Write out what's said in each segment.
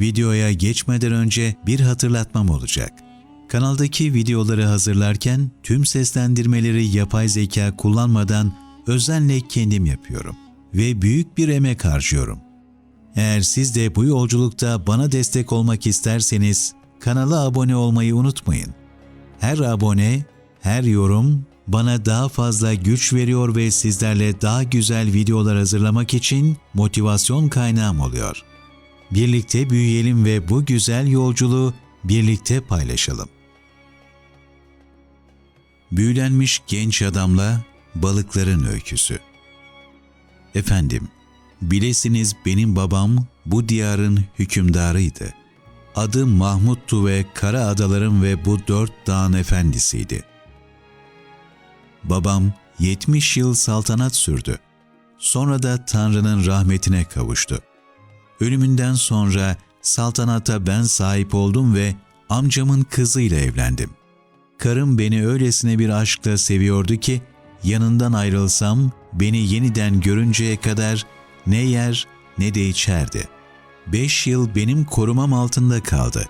Videoya geçmeden önce bir hatırlatmam olacak. Kanaldaki videoları hazırlarken tüm seslendirmeleri yapay zeka kullanmadan özenle kendim yapıyorum ve büyük bir emek harcıyorum. Eğer siz de bu yolculukta bana destek olmak isterseniz kanala abone olmayı unutmayın. Her abone, her yorum bana daha fazla güç veriyor ve sizlerle daha güzel videolar hazırlamak için motivasyon kaynağım oluyor. Birlikte büyüyelim ve bu güzel yolculuğu birlikte paylaşalım. Büyülenmiş genç adamla balıkların öyküsü. Efendim, bilesiniz benim babam bu diyarın hükümdarıydı. Adı Mahmut'tu ve Kara Adaların ve bu dört dağın efendisiydi. Babam 70 yıl saltanat sürdü. Sonra da Tanrı'nın rahmetine kavuştu. Ölümünden sonra saltanata ben sahip oldum ve amcamın kızıyla evlendim. Karım beni öylesine bir aşkla seviyordu ki yanından ayrılsam beni yeniden görünceye kadar ne yer ne de içerdi. Beş yıl benim korumam altında kaldı.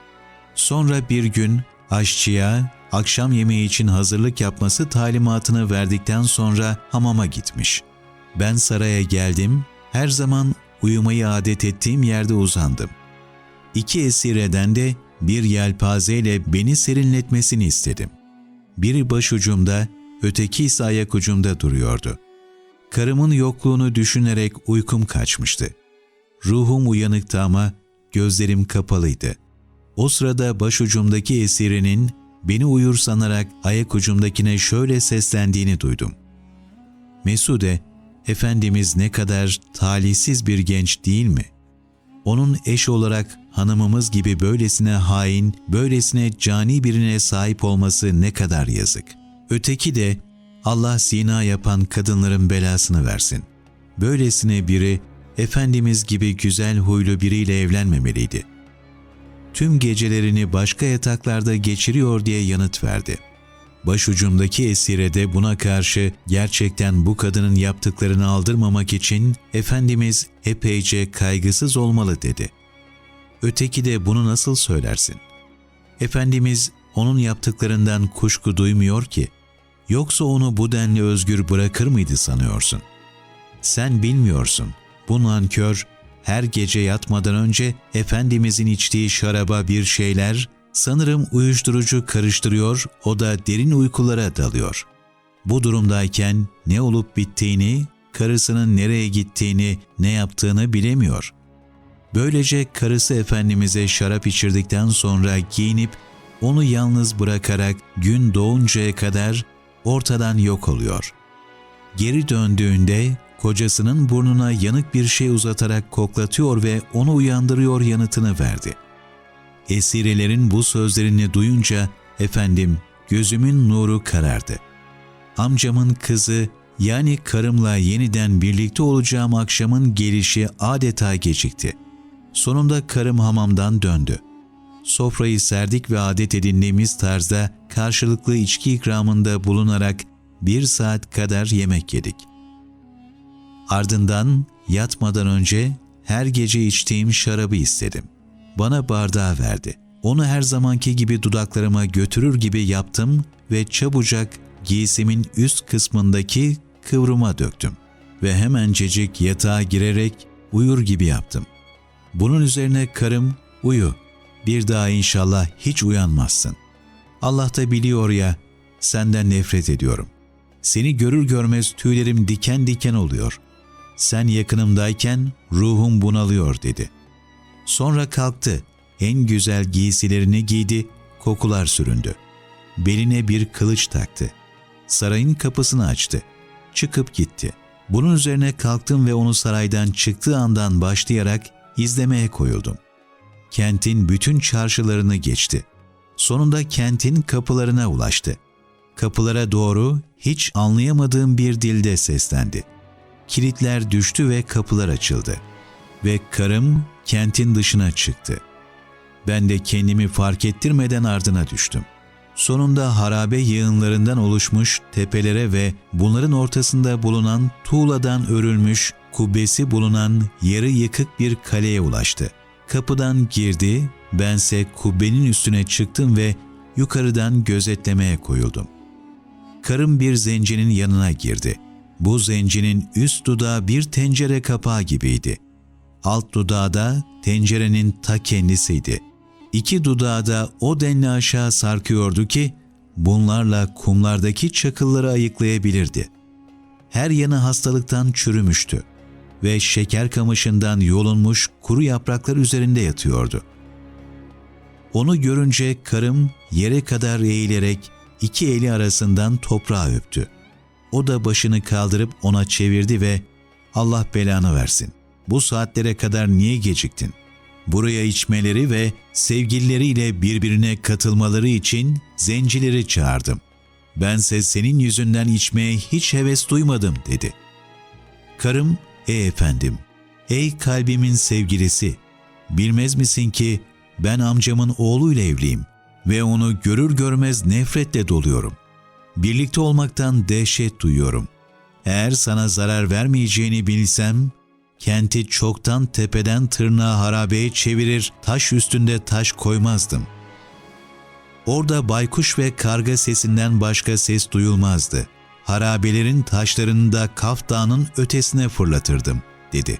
Sonra bir gün aşçıya akşam yemeği için hazırlık yapması talimatını verdikten sonra hamama gitmiş. Ben saraya geldim, her zaman uyumayı adet ettiğim yerde uzandım. İki esireden de bir yelpazeyle beni serinletmesini istedim. Biri başucumda, öteki ise ayak ucumda duruyordu. Karımın yokluğunu düşünerek uykum kaçmıştı. Ruhum uyanıktı ama gözlerim kapalıydı. O sırada başucumdaki esirinin beni uyur sanarak ayak ucumdakine şöyle seslendiğini duydum. Mesude, Efendimiz ne kadar talihsiz bir genç değil mi? Onun eş olarak hanımımız gibi böylesine hain, böylesine cani birine sahip olması ne kadar yazık. Öteki de Allah zina yapan kadınların belasını versin. Böylesine biri Efendimiz gibi güzel huylu biriyle evlenmemeliydi. Tüm gecelerini başka yataklarda geçiriyor diye yanıt verdi. Başucumdaki esire de buna karşı gerçekten bu kadının yaptıklarını aldırmamak için Efendimiz epeyce kaygısız olmalı dedi. Öteki de bunu nasıl söylersin? Efendimiz onun yaptıklarından kuşku duymuyor ki. Yoksa onu bu denli özgür bırakır mıydı sanıyorsun? Sen bilmiyorsun. Bu nankör her gece yatmadan önce Efendimizin içtiği şaraba bir şeyler, sanırım uyuşturucu karıştırıyor, o da derin uykulara dalıyor. Bu durumdayken ne olup bittiğini, karısının nereye gittiğini, ne yaptığını bilemiyor. Böylece karısı Efendimiz'e şarap içirdikten sonra giyinip onu yalnız bırakarak gün doğuncaya kadar ortadan yok oluyor. Geri döndüğünde kocasının burnuna yanık bir şey uzatarak koklatıyor ve onu uyandırıyor yanıtını verdi. Esirelerin bu sözlerini duyunca efendim gözümün nuru karardı. Amcamın kızı yani karımla yeniden birlikte olacağım akşamın gelişi adeta gecikti. Sonunda karım hamamdan döndü. Sofrayı serdik ve adet edindiğimiz tarzda karşılıklı içki ikramında bulunarak bir saat kadar yemek yedik. Ardından yatmadan önce her gece içtiğim şarabı istedim. Bana bardağı verdi. Onu her zamanki gibi dudaklarıma götürür gibi yaptım ve çabucak giysimin üst kısmındaki kıvrıma döktüm. Ve hemencecik yatağa girerek uyur gibi yaptım. Bunun üzerine karım, uyu, bir daha inşallah hiç uyanmazsın. Allah da biliyor ya, senden nefret ediyorum. Seni görür görmez tüylerim diken diken oluyor. Sen yakınımdayken ruhum bunalıyor dedi. Sonra kalktı, en güzel giysilerini giydi, kokular süründü. Beline bir kılıç taktı. Sarayın kapısını açtı. Çıkıp gitti. Bunun üzerine kalktım ve onu saraydan çıktığı andan başlayarak izlemeye koyuldum. Kentin bütün çarşılarını geçti. Sonunda kentin kapılarına ulaştı. Kapılara doğru hiç anlayamadığım bir dilde seslendi. Kilitler düştü ve kapılar açıldı. Ve karım kentin dışına çıktı. Ben de kendimi fark ettirmeden ardına düştüm. Sonunda harabe yığınlarından oluşmuş tepelere ve bunların ortasında bulunan tuğladan örülmüş kubbesi bulunan yarı yıkık bir kaleye ulaştı. Kapıdan girdi, bense kubbenin üstüne çıktım ve yukarıdan gözetlemeye koyuldum. Karım bir zencinin yanına girdi. Bu zencinin üst dudağı bir tencere kapağı gibiydi. Alt dudağı da tencerenin ta kendisiydi. İki dudağı da o denli aşağı sarkıyordu ki bunlarla kumlardaki çakılları ayıklayabilirdi. Her yanı hastalıktan çürümüştü ve şeker kamışından yolunmuş kuru yapraklar üzerinde yatıyordu. Onu görünce karım yere kadar eğilerek iki eli arasından toprağı öptü. O da başını kaldırıp ona çevirdi ve Allah belanı versin. Bu saatlere kadar niye geciktin? Buraya içmeleri ve sevgilileriyle birbirine katılmaları için zencileri çağırdım. Bense senin yüzünden içmeye hiç heves duymadım dedi. Karım, ey efendim, ey kalbimin sevgilisi, bilmez misin ki ben amcamın oğluyla evliyim ve onu görür görmez nefretle doluyorum. Birlikte olmaktan dehşet duyuyorum. Eğer sana zarar vermeyeceğini bilsem, kenti çoktan tepeden tırnağa harabeye çevirir, taş üstünde taş koymazdım. Orada baykuş ve karga sesinden başka ses duyulmazdı. Harabelerin taşlarını da Kaf Dağı'nın ötesine fırlatırdım, dedi.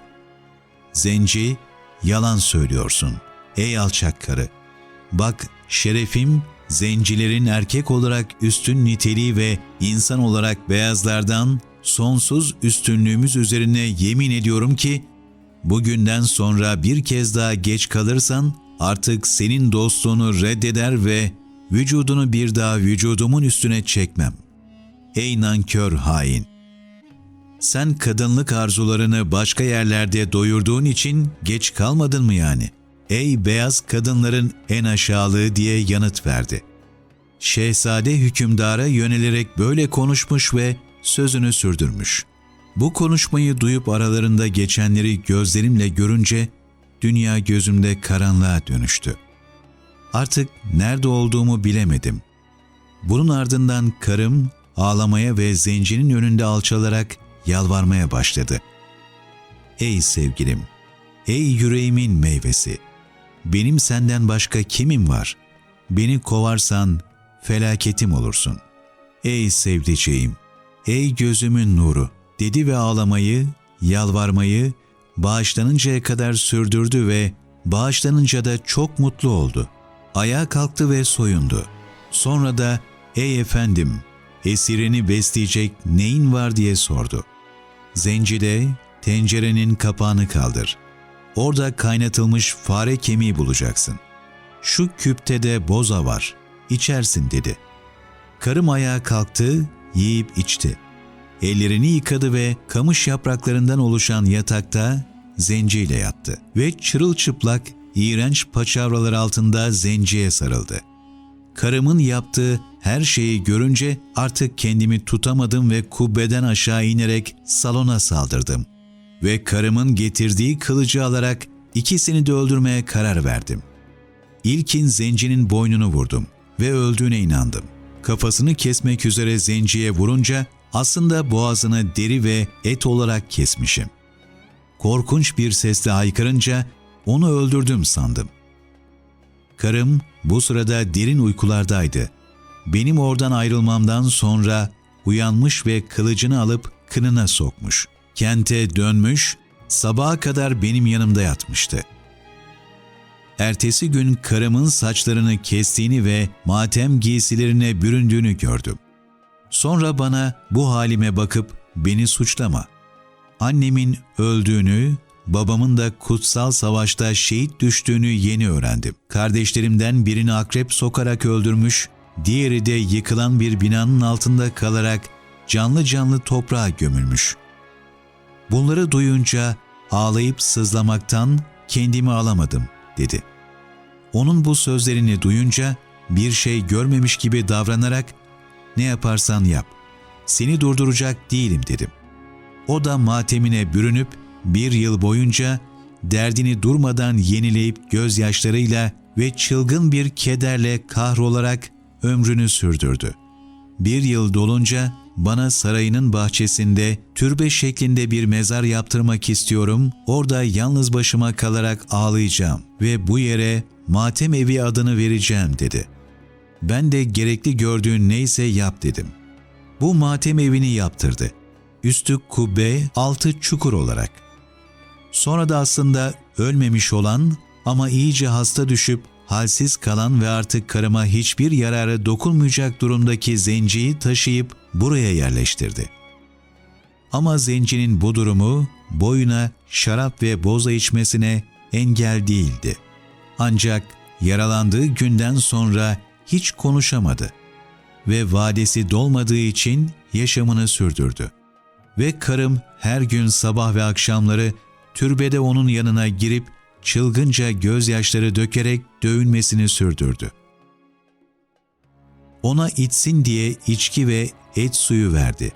Zenci, yalan söylüyorsun, ey alçak karı. Bak, şerefim, zencilerin erkek olarak üstün niteliği ve insan olarak beyazlardan sonsuz üstünlüğümüz üzerine yemin ediyorum ki, bugünden sonra bir kez daha geç kalırsan artık senin dostluğunu reddeder ve vücudunu bir daha vücudumun üstüne çekmem. Ey nankör hain! Sen kadınlık arzularını başka yerlerde doyurduğun için geç kalmadın mı yani? Ey beyaz kadınların en aşağılığı diye yanıt verdi. Şehzade hükümdara yönelerek böyle konuşmuş ve sözünü sürdürmüş. Bu konuşmayı duyup aralarında geçenleri gözlerimle görünce dünya gözümde karanlığa dönüştü. Artık nerede olduğumu bilemedim. Bunun ardından karım ağlamaya ve zencinin önünde alçalarak yalvarmaya başladı. Ey sevgilim, ey yüreğimin meyvesi, benim senden başka kimim var? Beni kovarsan felaketim olursun. Ey sevdiceğim, ey gözümün nuru, dedi ve ağlamayı, yalvarmayı bağışlanıncaya kadar sürdürdü ve bağışlanınca da çok mutlu oldu. Ayağa kalktı ve soyundu. Sonra da ''Ey efendim, esirini besleyecek neyin var?'' diye sordu. Zenci de tencerenin kapağını kaldır. Orada kaynatılmış fare kemiği bulacaksın. Şu küpte de boza var, içersin dedi. Karım ayağa kalktı, yiyip içti. Ellerini yıkadı ve kamış yapraklarından oluşan yatakta zenciyle yattı ve çırılçıplak, iğrenç paçavralar altında zenciye sarıldı. Karımın yaptığı her şeyi görünce artık kendimi tutamadım ve kubbeden aşağı inerek salona saldırdım. Ve karımın getirdiği kılıcı alarak ikisini de öldürmeye karar verdim. İlkin zencinin boynunu vurdum ve öldüğüne inandım. Kafasını kesmek üzere zenciye vurunca aslında boğazını deri ve et olarak kesmişim. Korkunç bir sesle haykırınca onu öldürdüm sandım. Karım bu sırada derin uykulardaydı. Benim oradan ayrılmamdan sonra uyanmış ve kılıcını alıp kınına sokmuş. Kente dönmüş, sabaha kadar benim yanımda yatmıştı. Ertesi gün karımın saçlarını kestiğini ve matem giysilerine büründüğünü gördüm. Sonra bana bu halime bakıp beni suçlama. Annemin öldüğünü, babamın da kutsal savaşta şehit düştüğünü yeni öğrendim. Kardeşlerimden birini akrep sokarak öldürmüş, diğeri de yıkılan bir binanın altında kalarak canlı canlı toprağa gömülmüş. Bunları duyunca ağlayıp sızlamaktan kendimi alamadım, dedi. Onun bu sözlerini duyunca bir şey görmemiş gibi davranarak ne yaparsan yap, seni durduracak değilim dedim. O da matemine bürünüp bir yıl boyunca derdini durmadan yenileyip gözyaşlarıyla ve çılgın bir kederle kahrolarak ömrünü sürdürdü. Bir yıl dolunca bana sarayının bahçesinde türbe şeklinde bir mezar yaptırmak istiyorum. Orada yalnız başıma kalarak ağlayacağım ve bu yere matem evi adını vereceğim dedi. Ben de gerekli gördüğün neyse yap dedim. Bu matem evini yaptırdı. Üstü kubbe, altı çukur olarak. Sonra da aslında ölmemiş olan ama iyice hasta düşüp halsiz kalan ve artık karıma hiçbir yararı dokunmayacak durumdaki zenciyi taşıyıp buraya yerleştirdi. Ama zencinin bu durumu boyuna şarap ve boza içmesine engel değildi. Ancak yaralandığı günden sonra hiç konuşamadı ve vadesi dolmadığı için yaşamını sürdürdü. Ve karım her gün sabah ve akşamları türbede onun yanına girip çılgınca gözyaşları dökerek dövünmesini sürdürdü. Ona içsin diye içki ve et suyu verdi.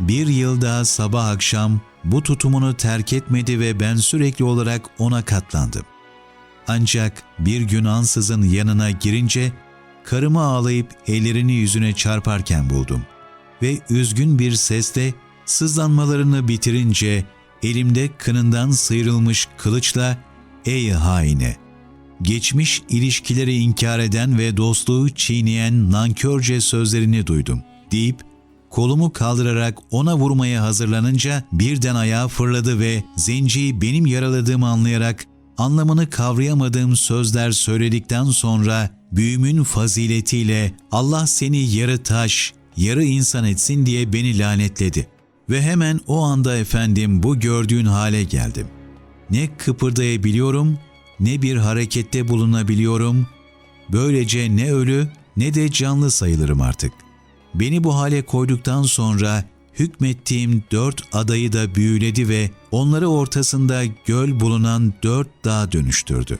Bir yıl daha sabah akşam bu tutumunu terk etmedi ve ben sürekli olarak ona katlandım. Ancak bir gün ansızın yanına girince karımı ağlayıp ellerini yüzüne çarparken buldum. Ve üzgün bir sesle sızlanmalarını bitirince elimde kınından sıyrılmış kılıçla ''Ey haine! Geçmiş ilişkileri inkar eden ve dostluğu çiğneyen nankörce sözlerini duydum.'' deyip kolumu kaldırarak ona vurmaya hazırlanınca birden ayağa fırladı ve zenciyi benim yaraladığımı anlayarak anlamını kavrayamadığım sözler söyledikten sonra büyümün faziletiyle Allah seni yarı taş, yarı insan etsin diye beni lanetledi. Ve hemen o anda efendim bu gördüğün hale geldim. Ne kıpırdayabiliyorum, ne bir harekette bulunabiliyorum. Böylece ne ölü ne de canlı sayılırım artık. Beni bu hale koyduktan sonra hükmettiğim dört adayı da büyüledi ve onları ortasında göl bulunan dört dağa dönüştürdü.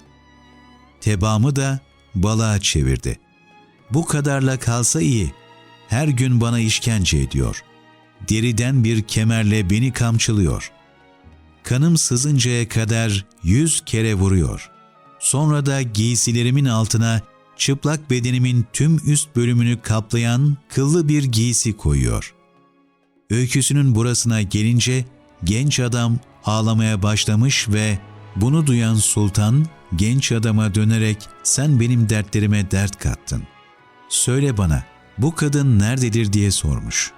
Tebamı da balığa çevirdi. Bu kadarla kalsa iyi. Her gün bana işkence ediyor. Deriden bir kemerle beni kamçılıyor. Kanım sızıncaya kadar yüz kere vuruyor. Sonra da giysilerimin altına çıplak bedenimin tüm üst bölümünü kaplayan kıllı bir giysi koyuyor. Öyküsünün burasına gelince genç adam ağlamaya başlamış ve bunu duyan sultan genç adama dönerek sen benim dertlerime dert kattın. Söyle bana bu kadın nerededir diye sormuş.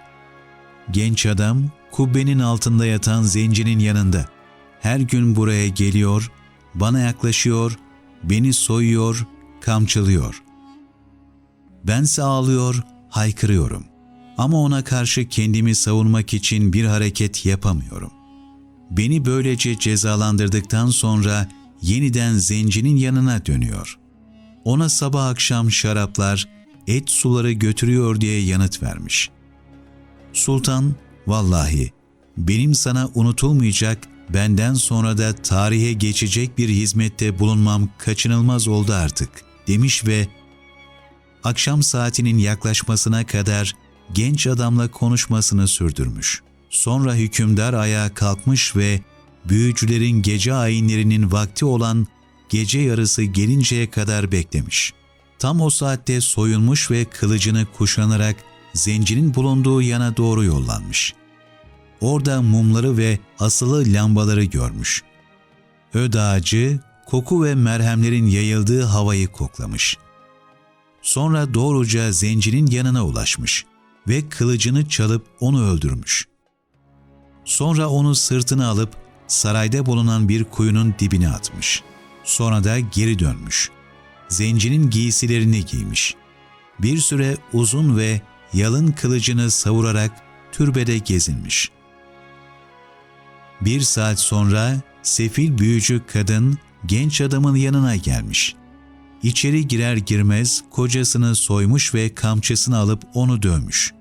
Genç adam kubbenin altında yatan zencinin yanında. Her gün buraya geliyor, bana yaklaşıyor, beni soyuyor, kamçılıyor. Bense ağlıyor, haykırıyorum. Ama ona karşı kendimi savunmak için bir hareket yapamıyorum. Beni böylece cezalandırdıktan sonra yeniden zencinin yanına dönüyor. Ona sabah akşam şaraplar, et suları götürüyor diye yanıt vermiş. Sultan, vallahi benim sana unutulmayacak, benden sonra da tarihe geçecek bir hizmette bulunmam kaçınılmaz oldu artık, demiş ve akşam saatinin yaklaşmasına kadar genç adamla konuşmasını sürdürmüş. Sonra hükümdar ayağa kalkmış ve büyücülerin gece ayinlerinin vakti olan gece yarısı gelinceye kadar beklemiş. Tam o saatte soyunmuş ve kılıcını kuşanarak zencinin bulunduğu yana doğru yollanmış. Orada mumları ve asılı lambaları görmüş. Öd ağacı, koku ve merhemlerin yayıldığı havayı koklamış. Sonra doğruca zencinin yanına ulaşmış ve kılıcını çalıp onu öldürmüş. Sonra onu sırtına alıp sarayda bulunan bir kuyunun dibine atmış. Sonra da geri dönmüş. Zencinin giysilerini giymiş. Bir süre uzun ve yalın kılıcını savurarak türbede gezinmiş. Bir saat sonra sefil büyücü kadın genç adamın yanına gelmiş. İçeri girer girmez kocasını soymuş ve kamçısını alıp onu dövmüş.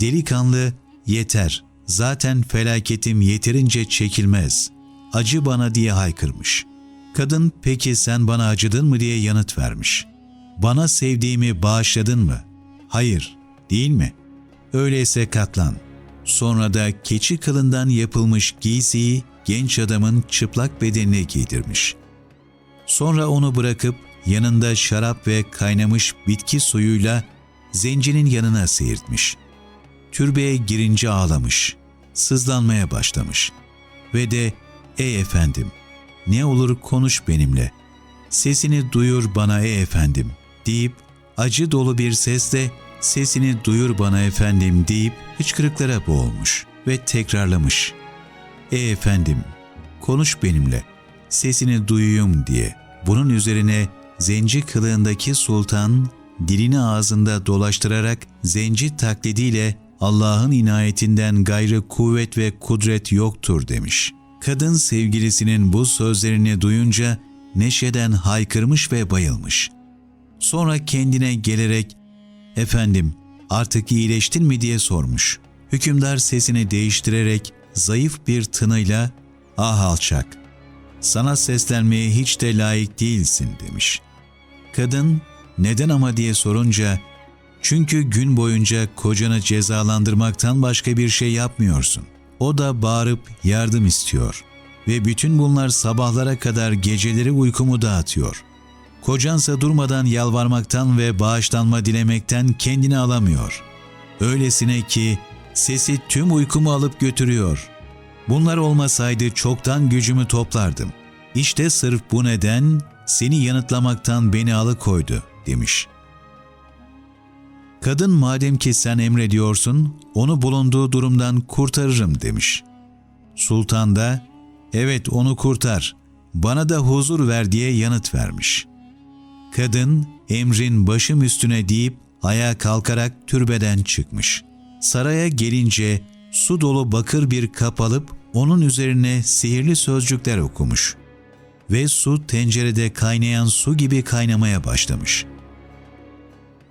Delikanlı, yeter, zaten felaketim yeterince çekilmez, acı bana diye haykırmış. Kadın, peki sen bana acıdın mı diye yanıt vermiş. Bana sevdiğimi bağışladın mı? Hayır, değil mi? Öyleyse katlan. Sonra da keçi kılından yapılmış giysiyi genç adamın çıplak bedenine giydirmiş. Sonra onu bırakıp yanında şarap ve kaynamış bitki suyuyla zencinin yanına seyirtmiş. türbeye girince ağlamış, sızlanmaya başlamış ve de ''Ey efendim, ne olur konuş benimle, sesini duyur bana ey efendim.'' deyip acı dolu bir sesle sesini duyur bana efendim deyip hıçkırıklara boğulmuş ve tekrarlamış. Ey efendim, konuş benimle, sesini duyuyum diye. Bunun üzerine zenci kılığındaki sultan dilini ağzında dolaştırarak zenci taklidiyle Allah'ın inayetinden gayrı kuvvet ve kudret yoktur demiş. Kadın sevgilisinin bu sözlerini duyunca neşeden haykırmış ve bayılmış. Sonra kendine gelerek "Efendim, artık iyileştin mi?" diye sormuş. Hükümdar sesini değiştirerek zayıf bir tınıyla "Ah alçak, sana seslenmeye hiç de layık değilsin." demiş. Kadın neden ama diye sorunca çünkü gün boyunca kocanı cezalandırmaktan başka bir şey yapmıyorsun. O da bağırıp yardım istiyor ve bütün bunlar sabahlara kadar geceleri uykumu dağıtıyor. Kocansa durmadan yalvarmaktan ve bağışlanma dilemekten kendini alamıyor. Öylesine ki sesi tüm uykumu alıp götürüyor. Bunlar olmasaydı çoktan gücümü toplardım. İşte sırf bu neden seni yanıtlamaktan beni alıkoydu demiş. Kadın madem ki sen emrediyorsun onu bulunduğu durumdan kurtarırım demiş. Sultan da evet onu kurtar bana da huzur ver diye yanıt vermiş. Kadın emrin başım üstüne deyip ayağa kalkarak türbeden çıkmış. Saraya gelince su dolu bakır bir kap alıp onun üzerine sihirli sözcükler okumuş. Ve su tencerede kaynayan su gibi kaynamaya başlamış.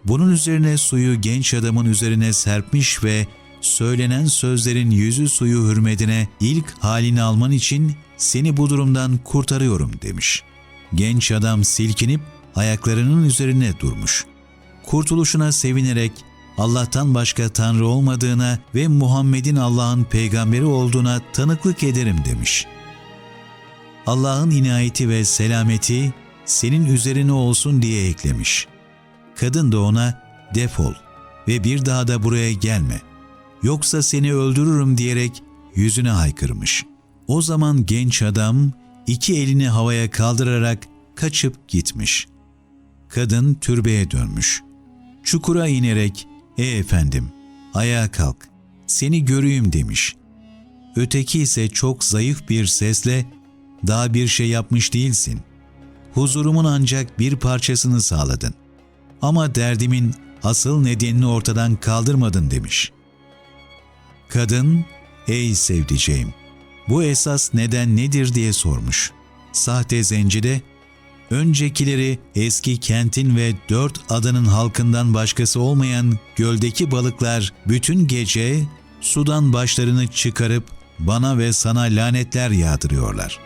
Bunun üzerine suyu genç adamın üzerine serpmiş ve söylenen sözlerin yüzü suyu hürmetine ilk halini alman için seni bu durumdan kurtarıyorum demiş. Genç adam silkinip ayaklarının üzerine durmuş. Kurtuluşuna sevinerek Allah'tan başka Tanrı olmadığına ve Muhammed'in Allah'ın peygamberi olduğuna tanıklık ederim demiş. Allah'ın inayeti ve selameti senin üzerine olsun diye eklemiş. Kadın da ona defol ve bir daha da buraya gelme. Yoksa seni öldürürüm diyerek yüzüne haykırmış. O zaman genç adam iki elini havaya kaldırarak kaçıp gitmiş.'' Kadın türbeye dönmüş. Çukura inerek, ''Ey efendim, ayağa kalk, seni göreyim.'' demiş. Öteki ise çok zayıf bir sesle, ''Daha bir şey yapmış değilsin. Huzurumun ancak bir parçasını sağladın. Ama derdimin asıl nedenini ortadan kaldırmadın.'' demiş. Kadın, ''Ey sevdiceğim, bu esas neden nedir?'' diye sormuş. Sahte zenci öncekileri eski kentin ve dört adanın halkından başkası olmayan göldeki balıklar bütün gece sudan başlarını çıkarıp bana ve sana lanetler yağdırıyorlar.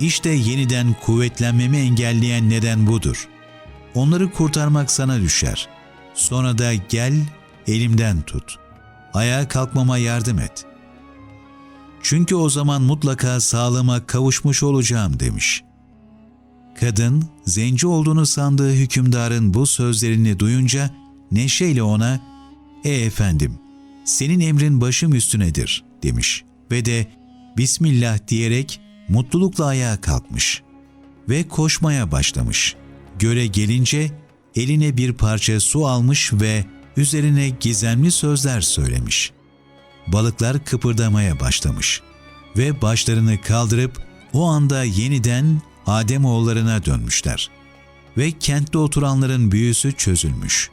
İşte yeniden kuvvetlenmemi engelleyen neden budur. Onları kurtarmak sana düşer. Sonra da gel elimden tut. Ayağa kalkmama yardım et. Çünkü o zaman mutlaka sağlığıma kavuşmuş olacağım demiş.'' Kadın, zenci olduğunu sandığı hükümdarın bu sözlerini duyunca neşeyle ona ''E efendim, senin emrin başım üstünedir.'' demiş ve de ''Bismillah'' diyerek mutlulukla ayağa kalkmış ve koşmaya başlamış. Göle gelince eline bir parça su almış ve üzerine gizemli sözler söylemiş. Balıklar kıpırdamaya başlamış ve başlarını kaldırıp o anda yeniden Adem oğullarına dönmüşler. Ve kentte oturanların büyüsü çözülmüş.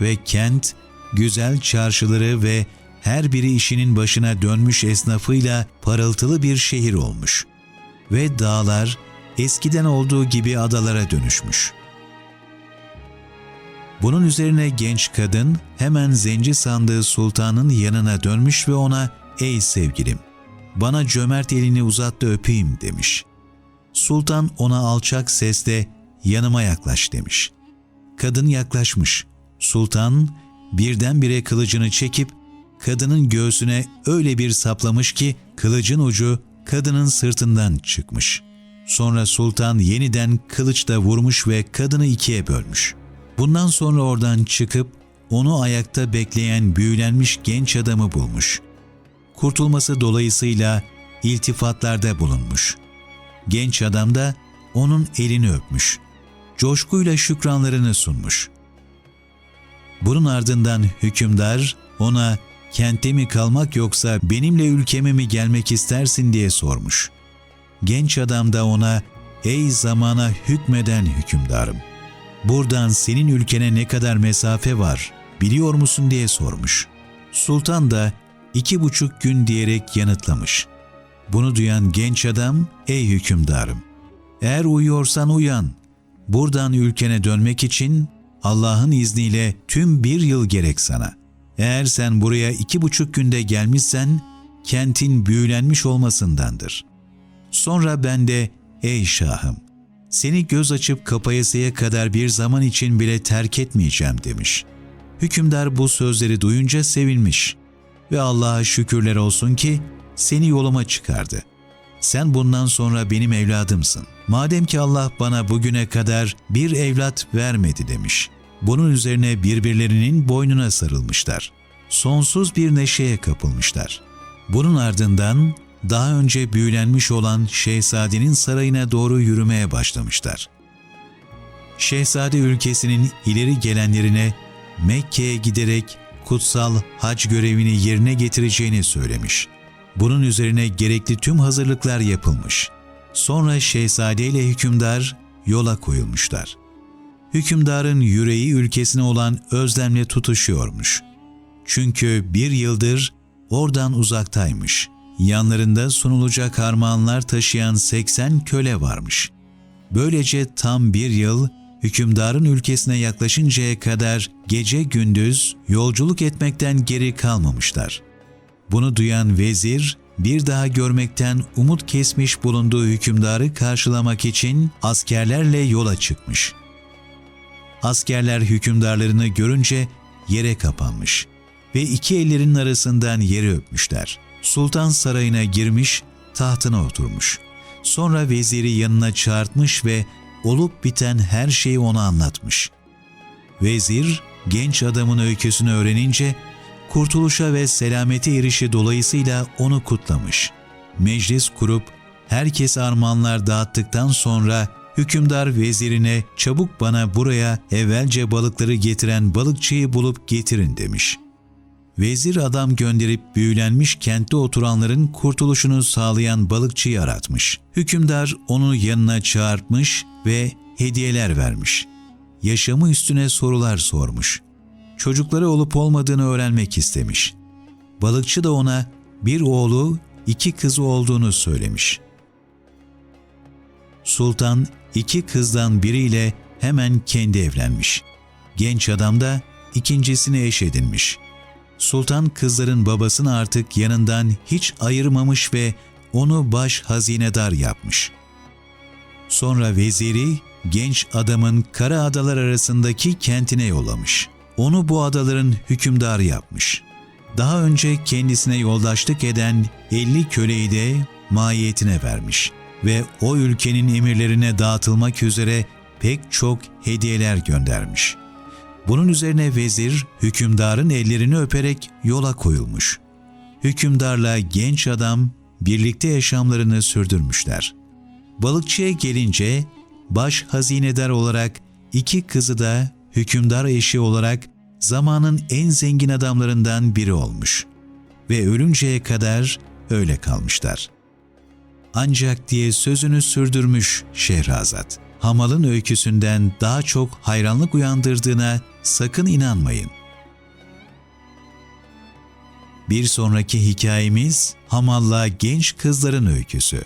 Ve kent, güzel çarşıları ve her biri işinin başına dönmüş esnafıyla parıltılı bir şehir olmuş. Ve dağlar eskiden olduğu gibi adalara dönüşmüş. Bunun üzerine genç kadın hemen zenci sandığı sultanın yanına dönmüş ve ona ''Ey sevgilim, bana cömert elini uzat da öpeyim.'' demiş.'' Sultan ona alçak sesle yanıma yaklaş demiş. Kadın yaklaşmış. Sultan birdenbire kılıcını çekip kadının göğsüne öyle bir saplamış ki kılıcın ucu kadının sırtından çıkmış. Sonra sultan yeniden kılıçla vurmuş ve kadını ikiye bölmüş. Bundan sonra oradan çıkıp onu ayakta bekleyen büyülenmiş genç adamı bulmuş. Kurtulması dolayısıyla iltifatlarda bulunmuş. Genç adam da onun elini öpmüş. Coşkuyla şükranlarını sunmuş. Bunun ardından hükümdar ona kente mi kalmak yoksa benimle ülkeme mi gelmek istersin diye sormuş. Genç adam da ona ey zamana hükmeden hükümdarım. Buradan senin ülkene ne kadar mesafe var biliyor musun diye sormuş. Sultan da iki buçuk gün diyerek yanıtlamış. Bunu duyan genç adam ey hükümdarım eğer uyuyorsan uyan. Buradan ülkene dönmek için Allah'ın izniyle tüm bir yıl gerek sana. Eğer sen buraya iki buçuk günde gelmişsen, kentin büyülenmiş olmasındandır. Sonra ben de, ey şahım, seni göz açıp kapayasıya kadar bir zaman için bile terk etmeyeceğim demiş. Hükümdar bu sözleri duyunca sevinmiş ve Allah'a şükürler olsun ki seni yoluma çıkardı. Sen bundan sonra benim evladımsın. Madem ki Allah bana bugüne kadar bir evlat vermedi demiş. Bunun üzerine birbirlerinin boynuna sarılmışlar. Sonsuz bir neşeye kapılmışlar. Bunun ardından daha önce büyülenmiş olan şehzadenin sarayına doğru yürümeye başlamışlar. Şehzade ülkesinin ileri gelenlerine Mekke'ye giderek kutsal hac görevini yerine getireceğini söylemiş. Bunun üzerine gerekli tüm hazırlıklar yapılmış. Sonra şehzade ile hükümdar yola koyulmuşlar. Hükümdarın yüreği ülkesine olan özlemle tutuşuyormuş. Çünkü bir yıldır oradan uzaktaymış. Yanlarında sunulacak armağanlar taşıyan 80 köle varmış. Böylece tam bir yıl hükümdarın ülkesine yaklaşıncaya kadar gece gündüz yolculuk etmekten geri kalmamışlar. Bunu duyan vezir bir daha görmekten umut kesmiş bulunduğu hükümdarı karşılamak için askerlerle yola çıkmış. Askerler hükümdarlarını görünce yere kapanmış ve iki ellerinin arasından yeri öpmüşler. Sultan sarayına girmiş, tahtına oturmuş. Sonra veziri yanına çağırtmış ve olup biten her şeyi ona anlatmış. Vezir, genç adamın öyküsünü öğrenince kurtuluşa ve selamete erişi dolayısıyla onu kutlamış. Meclis kurup herkes armağanlar dağıttıktan sonra hükümdar vezirine çabuk bana buraya evvelce balıkları getiren balıkçıyı bulup getirin demiş. Vezir adam gönderip büyülenmiş kentte oturanların kurtuluşunu sağlayan balıkçıyı aratmış. Hükümdar onu yanına çağırtmış ve hediyeler vermiş. Yaşamı üstüne sorular sormuş çocukları olup olmadığını öğrenmek istemiş. Balıkçı da ona bir oğlu, iki kızı olduğunu söylemiş. Sultan iki kızdan biriyle hemen kendi evlenmiş. Genç adam da ikincisini eş edinmiş. Sultan kızların babasını artık yanından hiç ayırmamış ve onu baş hazinedar yapmış. Sonra veziri genç adamın Kara Adalar arasındaki kentine yollamış.'' Onu bu adaların hükümdarı yapmış. Daha önce kendisine yoldaşlık eden 50 köleyi de mahiyetine vermiş ve o ülkenin emirlerine dağıtılmak üzere pek çok hediyeler göndermiş. Bunun üzerine vezir hükümdarın ellerini öperek yola koyulmuş. Hükümdarla genç adam birlikte yaşamlarını sürdürmüşler. Balıkçıya gelince baş hazinedar olarak iki kızı da hükümdar eşi olarak zamanın en zengin adamlarından biri olmuş ve ölünceye kadar öyle kalmışlar. Ancak diye sözünü sürdürmüş Şehrazat. Hamal'ın öyküsünden daha çok hayranlık uyandırdığına sakın inanmayın. Bir sonraki hikayemiz Hamal'la genç kızların öyküsü.